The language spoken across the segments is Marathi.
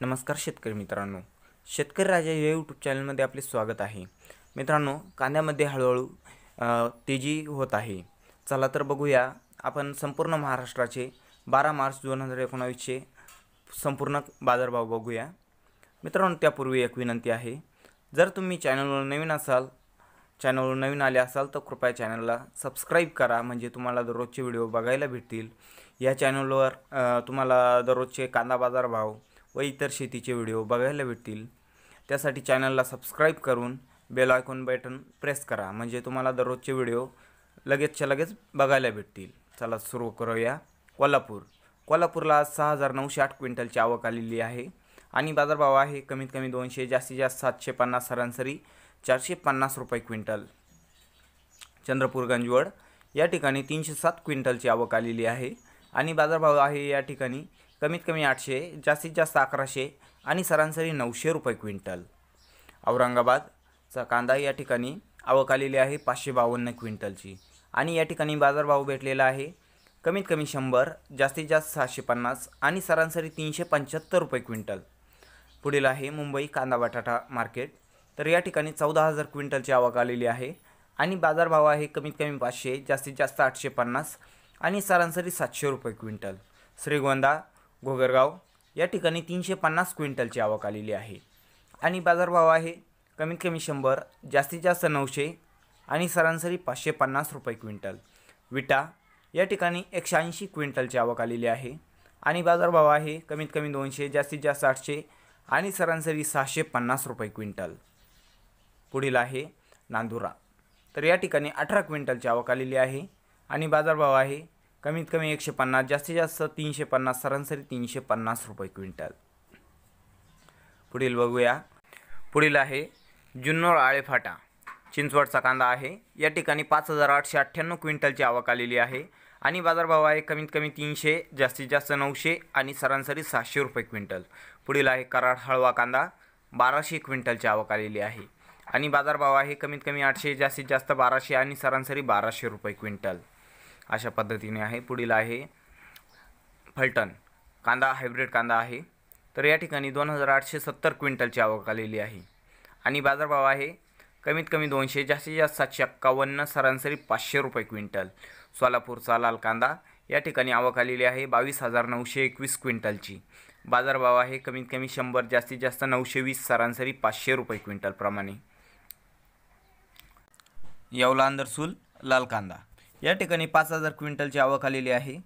नमस्कार शेतकरी मित्रांनो. शेतकरी राजा या यूट्यूब चॅनलमध्ये आपले स्वागत आहे. मित्रांनो कांद्यामध्ये हळूहळू तेजी होत आहे. चला तर बघूया. आपण संपूर्ण महाराष्ट्राचे बारा मार्च दोन हजार एकोणावीसचे संपूर्ण बाजारभाव बघूया. मित्रांनो त्यापूर्वी एक विनंती आहे. जर तुम्ही चॅनलवर नवीन असाल चॅनलवर नवीन आले असाल तर कृपया चॅनलला सबस्क्राईब करा. म्हणजे तुम्हाला दररोजचे व्हिडिओ बघायला भेटतील. या चॅनलवर तुम्हाला दररोजचे कांदा बाजार भाव व इतर शेतीचे व्हिडिओ बघायला भेटतील. त्यासाठी चॅनलला सबस्क्राईब करून बेल आयकॉन बटन प्रेस करा म्हणजे तुम्हाला दररोजचे व्हिडिओ लगेचच्या लगेच बघायला भेटतील. चला सुरू करूया. कोल्हापूर. कोल्हापूरला आज सहा हजार नऊशे आठ क्विंटलची आवक आलेली आहे आणि बाजारभाव आहे कमीत कमी दोनशे जास्तीत जास्त सातशे पन्नास सरासरी चारशे पन्नास रुपये क्विंटल. चंद्रपूर गंजवड या ठिकाणी तीनशे सात क्विंटलची आवक आलेली आहे आणि बाजारभाव आहे या ठिकाणी कमीत कमी आठशे जास्तीत जास्त अकराशे आणि सरासरी नऊशे रुपये क्विंटल. औरंगाबादचा कांदा या ठिकाणी आवक आलेली आहे पाचशे बावन्न क्विंटलची. आणि या ठिकाणी बाजारभाव भेटलेला आहे कमीत कमी शंभर जास्तीत जास्त सहाशे पन्नास आणि सरासरी तीनशे पंच्याहत्तर रुपये क्विंटल. पुढील आहे मुंबई कांदा बटाटा मार्केट. तर या ठिकाणी चौदा हजार क्विंटलची आवक आलेली आहे आणि बाजारभाव आहे कमीत कमी पाचशे जास्तीत जास्त आठशे पन्नास आणि सरासरी सातशे रुपये क्विंटल. श्रीगोंदा घोगरगाव. या ठिकाणी तीनशे पन्नास क्विंटलची आवक आलेली आहे. आणि बाजारभाव आहे कमीत कमी शंभर जास्तीत जास्त नऊशे आणि सरासरी पाचशे पन्नास रुपये क्विंटल. विटा या ठिकाणी एकशे ऐंशी क्विंटलची आवक आलेली आहे. आणि बाजारभाव आहे कमीत कमी दोनशे जास्तीत जास्त आठशे आणि सरासरी सहाशे पन्नास रुपये क्विंटल. पुढील आहे नांदुरा. तर या ठिकाणी अठरा क्विंटलची आवक आलेली आहे. आणि बाजारभाव आहे कमीत कमी एकशे पन्नास जास्तीत जास्त तीनशे पन्नास सरासरी तीनशे पन्नास रुपये क्विंटल. पुढील बघूया. पुढील आहे जुन्नर आळेफाटा. चिंचवडचा कांदा आहे. या ठिकाणी पाच हजार आठशे अठ्ठ्याण्णव क्विंटलची आवक आलेली आहे आणि बाजारभाव आहे कमीत कमी तीनशे जास्तीत जास्त नऊशे आणि सरासरी सहाशे रुपये क्विंटल. पुढील आहे कराड हळवा कांदा. बाराशे क्विंटलची आवक आलेली आहे आणि बाजारभाव आहे कमीत कमी आठशे जास्तीत जास्त बाराशे आणि सरासरी बाराशे रुपये क्विंटल. अशा पद्धतीने आहे. पुढील आहे फलटण. कांदा हायब्रिड कांदा आहे. तर या ठिकाणी दोन हजार आठशे सत्तर क्विंटलची आवक आलेली आहे. आणि बाजारभाव आहे कमीत कमी दोनशे जास्तीत जास्त सातशे एक्कावन्न सरासरी पाचशे रुपये क्विंटल. सोलापूरचा लाल कांदा या ठिकाणी आवक आलेली आहे बावीस हजार नऊशे एकवीस क्विंटलची. बाजारभाव आहे कमीत कमी शंभर जास्तीत जास्त नऊशे वीस सरासरी पाचशे रुपये क्विंटलप्रमाणे. येवला अंदरसूल लाल कांदा. या ठिकाणी पाच हजार क्विंटलची आवक आलेली आहे.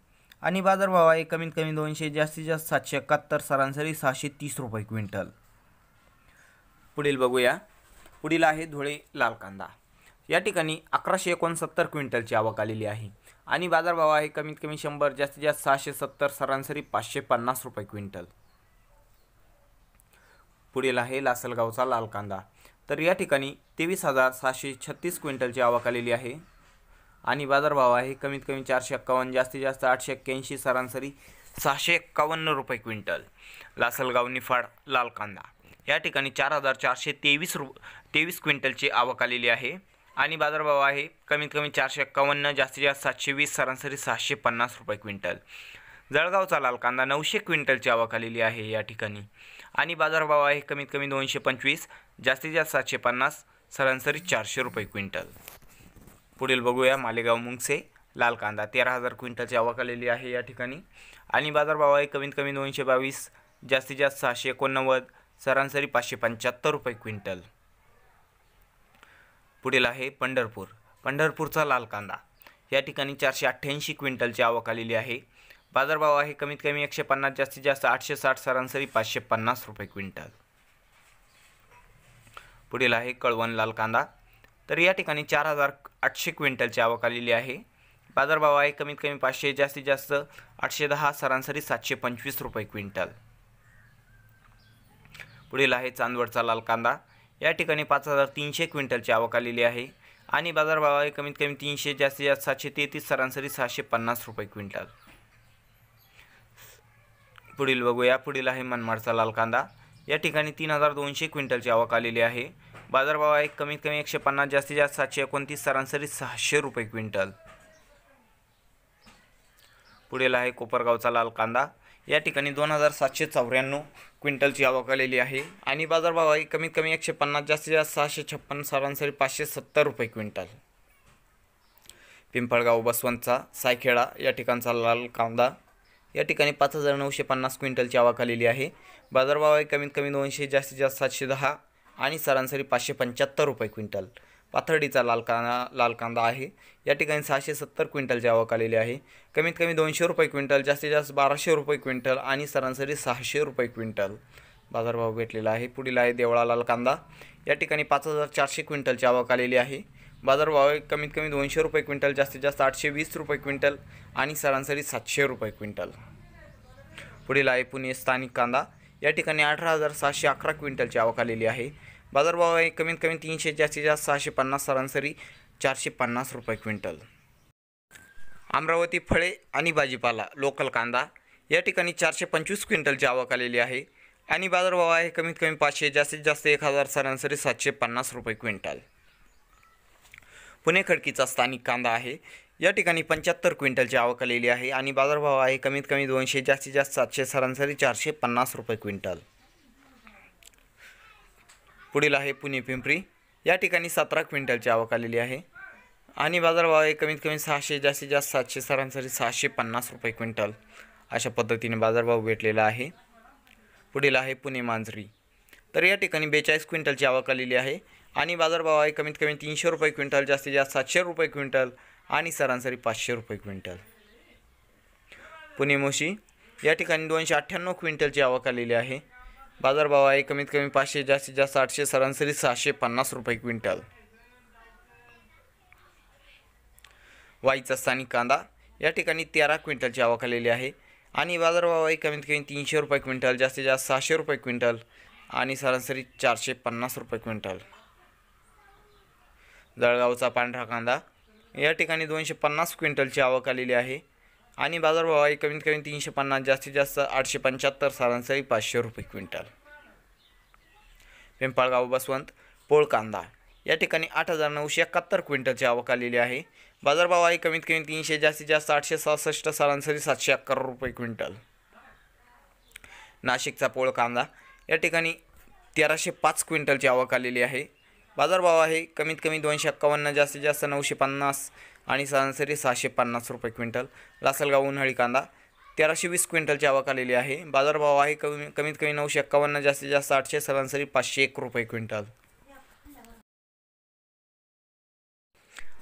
आणि बाजारभाव आहे कमीत कमी दोनशे जास्तीत जास्त सातशे एकाहत्तर सरासरी सहाशे तीस रुपये क्विंटल. पुढील बघूया. पुढील आहे धुळे लाल कांदा. या ठिकाणी अकराशे एकोणसत्तर क्विंटलची आवक आलेली आहे. आणि बाजारभाव आहे कमीत कमी शंभर जास्तीत जास्त सहाशे सत्तर सरासरी पाचशे पन्नास रुपये क्विंटल. पुढील आहे लासलगावचा लाल कांदा. तर या ठिकाणी तेवीस हजार सहाशे छत्तीस क्विंटलची आवक आलेली आहे. आणि बाजारभाव आहे कमीत कमी चारशे एक्कावन्न जास्तीत जास्त आठशे एक्क्याऐंशी सरासरी सहाशे एक्कावन्न रुपये क्विंटल. लासलगाव निफाड लाल कांदा या ठिकाणी चार हजार चारशे तेवीस रु तेवीस क्विंटलची आवक आलेली आहे. आणि बाजारभाव आहे कमीत कमी चारशे एक्कावन्न जास्तीत जास्त सातशे वीस सरासरी सहाशे पन्नास रुपये क्विंटल. जळगावचा लाल कांदा नऊशे क्विंटलची आवक आलेली आहे या ठिकाणी. आणि बाजारभाव आहे कमीत कमी दोनशे पंचवीस जास्तीत जास्त सातशे पन्नास सरासरी चारशे रुपये क्विंटल. पुढील बघूया. मालेगाव मुंगसे लाल कांदा. तेरा हजार क्विंटलची आवक आलेली आहे या ठिकाणी. आणि बाजारभाव आहे कमीत कमी दोनशे बावीस जास्तीत जास्त सहाशे एकोणनव्वद सरासरी पाचशे पंच्याहत्तर रुपये क्विंटल. पुढील आहे पंढरपूर. पंढरपूरचा लाल कांदा. या ठिकाणी चारशे अठ्ठ्याऐंशी क्विंटलची आवक आलेली आहे. बाजारभाव आहे कमीत कमी एकशे पन्नास जास्तीत जास्त आठशे साठ सरासरी पाचशे पन्नास रुपये क्विंटल. पुढील आहे कळवण लाल कांदा. तर या ठिकाणी चार हजार आठशे क्विंटलची आवक आलेली आहे. बाजारभाव आहे कमीत कमी पाचशे जास्तीत जास्त आठशे दहा सरासरी सातशे पंचवीस रुपये क्विंटल. पुढील आहे चांदवडचा लाल कांदा. या ठिकाणी पाच हजार तीनशे क्विंटलची आवक आलेली आहे आणि बाजारभाव आहे कमीत कमी तीनशे जास्तीत जास्त सातशे तेहतीस सरासरी सहाशे पन्नास रुपये क्विंटल. पुढील बघूया. पुढील आहे मनमाडचा लाल कांदा. या ठिकाणी तीन हजार दोनशे क्विंटलची आवक आलेली आहे. बाजारभाव आहे कमीत कमी एकशे पन्नास जास्तीत जास्त सातशे एकोणतीस सरासरी सहाशे रुपये क्विंटल. पुढील आहे कोपरगावचा लाल कांदा. या ठिकाणी दोन हजार सातशे चौऱ्याण्णव क्विंटलची आवक आलेली आहे. आणि बाजारभाव आहे कमीत कमी एकशे पन्नास जास्तीत जास्त सहाशे छप्पन्न सरासरी पाचशे सत्तर रुपये क्विंटल. पिंपळगाव बसवंतचा सायखेडा या ठिकाणचा लाल कांदा. या ठिकाणी पाच हजार नऊशे पन्नास क्विंटलची आवक आलेली आहे. बाजारभाव आहे कमीत कमी दोनशे जास्तीत जास्त सातशे दहा आणि सरासरी पाचशे पंच्याहत्तर रुपये क्विंटल. पाथर्डीचा लाल कांदा लाल कांदा आहे. या ठिकाणी सहाशे सत्तर क्विंटलची आवक आलेली आहे. कमीत कमी दोनशे रुपये क्विंटल जास्तीत जास्त बाराशे रुपये क्विंटल आणि सरासरी सहाशे रुपये क्विंटल. बाजारभाव भेटलेला आहे. पुढील आहे देवळा लाल कांदा. या ठिकाणी पाच हजार चारशे क्विंटलची आवक आलेली आहे. बाजारभाव आहे कमीत कमी दोनशे रुपये क्विंटल जास्तीत जास्त आठशे वीस रुपये क्विंटल आणि सरासरी सातशे रुपये क्विंटल. पुढील आहे पुणे स्थानिक कांदा. या ठिकाणी अठरा हजार सहाशे अकरा क्विंटलची आवक आलेली आहे. बाजारभाव आहे कमीत कमी तीनशे जास्तीत जास्त सहाशे पन्नास सरासरी चारशे पन्नास रुपये क्विंटल. अमरावती फळे आणि भाजीपाला लोकल कांदा या ठिकाणी चारशे पंचवीस क्विंटलची आवक आलेली आहे आणि बाजारभाव आहे कमीत कमी पाचशे जास्तीत जास्त एक हजार सरासरी सातशे पन्नास रुपये क्विंटल. पुणे खडकीचा स्थानिक कांदा आहे. या ठिकाणी पंच्याहत्तर क्विंटलची आवक आलेली आहे आणि बाजारभाव आहे कमीत कमी दोनशे जास्तीत जास्त सातशे सरासरी चारशे पन्नास रुपये क्विंटल. पुढील आहे पुणे पिंपरी. या ठिकाणी सतरा क्विंटलची आवक आलेली आहे आणि बाजारभाव आहे कमीत कमी सहाशे जास्तीत जास्त सातशे सरासरी सहाशे पन्नास रुपये क्विंटल. अशा पद्धतीने बाजारभाव भेटलेला आहे. पुढील आहे पुणे मांजरी. तर या ठिकाणी बेचाळीस क्विंटलची आवक आलेली आहे आणि बाजारभाव आहे कमीत कमी तीनशे रुपये क्विंटल जास्तीत जास्त सातशे रुपये क्विंटल. आणि सरासरी पाचशे रुपये क्विंटल. पुणे मोशी या ठिकाणी दोनशे अठ्ठ्याण्णव क्विंटलची आवक आलेली आहे. बाजारभाव आहे कमीत कमी पाचशे जास्तीत जास्त आठशे सरासरी सहाशे पन्नास रुपये क्विंटल. वाईचा स्थानिक कांदा या ठिकाणी तेरा क्विंटलची आवक आलेली आहे. आणि बाजारभाव आहे कमीत कमी तीनशे रुपये क्विंटल जास्तीत जास्त सहाशे रुपये क्विंटल आणि सरासरी चारशे पन्नास रुपये क्विंटल. जळगावचा पांढरा कांदा या ठिकाणी दोनशे पन्नास क्विंटलची आवक आलेली आहे. आणि बाजारभाव आहे कमीत कमी तीनशे पन्नास जास्तीत जास्त आठशे पंच्याहत्तर सरासरी पाचशे रुपये क्विंटल. पिंपळगाव बसवंत पोळ कांदा या ठिकाणी आठ हजार नऊशे एकाहत्तर क्विंटलची आवक आलेली आहे. बाजारभाव आहे कमीत कमी तीनशे जास्तीत जास्त आठशे सहासष्ट सरासरी सातशे अकरा रुपये क्विंटल. नाशिकचा पोळ कांदा या ठिकाणी तेराशे पाच क्विंटलची आवक आलेली आहे. बाजारभाव आहे. कमीत कमी दोनशे एक्कावन्न जास्तीत जास्त नऊशे पन्नास आणि सरासरी सहाशे पन्नास रुपये क्विंटल. लासलगाव उन्हाळी कांदा तेराशे वीस क्विंटलची आवक आलेली आहे. बाजारभाव आहे कमी कमीत कमी नऊशे एक्कावन्न जास्तीत जास्त आठशे सरासरी पाचशे एक रुपये क्विंटल.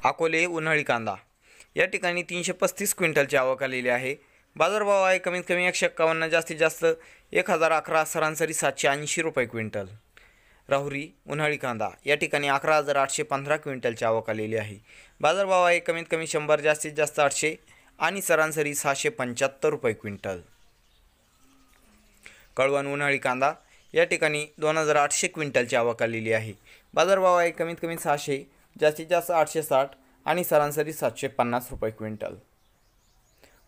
अकोले उन्हाळी कांदा या ठिकाणी तीनशे पस्तीस क्विंटलची आवक आलेली आहे. बाजारभाव आहे कमीत कमी एकशे एक्कावन्न जास्तीत जास्त एक हजार अकरा सरासरी सातशे ऐंशी रुपये क्विंटल. राहुरी उन्हाळी कांदा. या ठिकाणी अकरा हजार आठशे पंधरा क्विंटलची आवक आलेली आहे. बाजारभाव आहे कमीत कमी शंभर जास्तीत जास्त आठशे आणि सरासरी सहाशे पंच्याहत्तर रुपये क्विंटल. कळवण उन्हाळी कांदा. या ठिकाणी दोन हजार आठशे क्विंटलची आवक आलेली आहे. बाजारभाव आहे कमीत कमी सहाशे जास्तीत जास्त आठशे साठ आणि सरासरी सातशे पन्नास रुपये क्विंटल.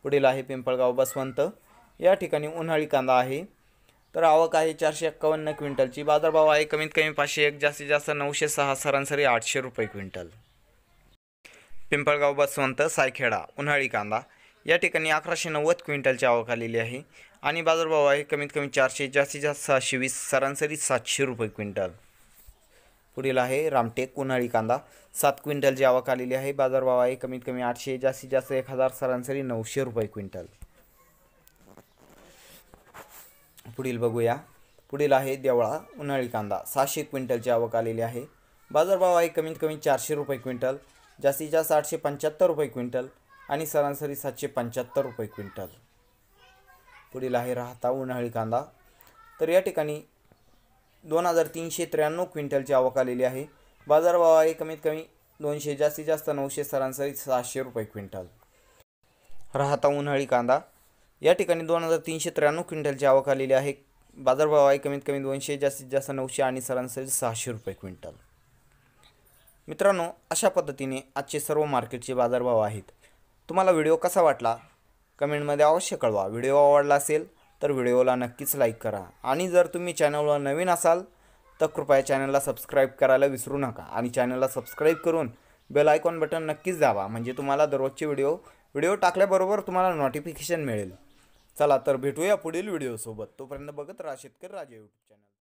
पुढील आहे पिंपळगाव बसवंत. या ठिकाणी उन्हाळी कांदा आहे. तर आवक आहे चारशे एक्कावन्न क्विंटलची. बाजारभाव आहे कमीत कमी पाचशे एक जास्तीत जास्त नऊशे सहा सरासरी आठशे रुपये क्विंटल. पिंपळगाव बसवंत सायखेडा उन्हाळी कांदा. या ठिकाणी अकराशे नव्वद क्विंटलची आवक आलेली आहे आणि बाजारभाव आहे कमीत कमी चारशे जास्तीत जास्त सहाशे वीस सरासरी सातशे रुपये क्विंटल. पुढील आहे रामटेक उन्हाळी कांदा. सात क्विंटलची आवक आलेली आहे. बाजारभाव आहे कमीत कमी आठशे जास्तीत जास्त एक हजार सरासरी नऊशे रुपये क्विंटल. पुढील बघूया. पुढील आहे देवळा उन्हाळी कांदा. सहाशे क्विंटलची आवक आलेली आहे. बाजारभाव आहे कमीत कमी चारशे रुपये क्विंटल जास्तीत जास्त आठशे पंच्याहत्तर रुपये क्विंटल आणि सरासरी सातशे पंच्याहत्तर रुपये क्विंटल. पुढील आहे राहता उन्हाळी कांदा. तर या ठिकाणी दोन हजार तीनशे त्र्याण्णव क्विंटलची आवक आलेली आहे. बाजारभाव आहे कमीत कमी दोनशे जास्तीत जास्त नऊशे सरासरी सहाशे रुपये क्विंटल. राहता उन्हाळी कांदा. या ठिकाणी दोन हजार तीनशे त्र्याण्णव क्विंटलची आवक आलेली आहे. बाजारभाव आहे कमीत कमी दोनशे जास्तीत जास्त नऊशे आणि सरासरी सहाशे रुपये क्विंटल. मित्रांनो अशा पद्धतीने आजचे सर्व मार्केटचे बाजारभाव आहेत. तुम्हाला व्हिडिओ कसा वाटला? कमेंटमध्ये अवश्य कळवा. व्हिडिओ आवडला असेल तर व्हिडिओला नक्कीच लाईक करा. आणि जर तुम्ही चॅनलवर नवीन असाल तर कृपया चॅनलला सबस्क्राईब करायला विसरू नका. आणि चॅनलला सबस्क्राईब करून बेल आयकॉन बटन नक्कीच दाबा. म्हणजे तुम्हाला दररोजचे व्हिडिओ व्हिडिओ टाकल्याबरोबर तुम्हाला नोटिफिकेशन मिळेल. चला तर भेटूया पुढील व्हिडिओसोबत तोपर्यंत बघत राहा शेतकरी राजा यूट्यूब चॅनल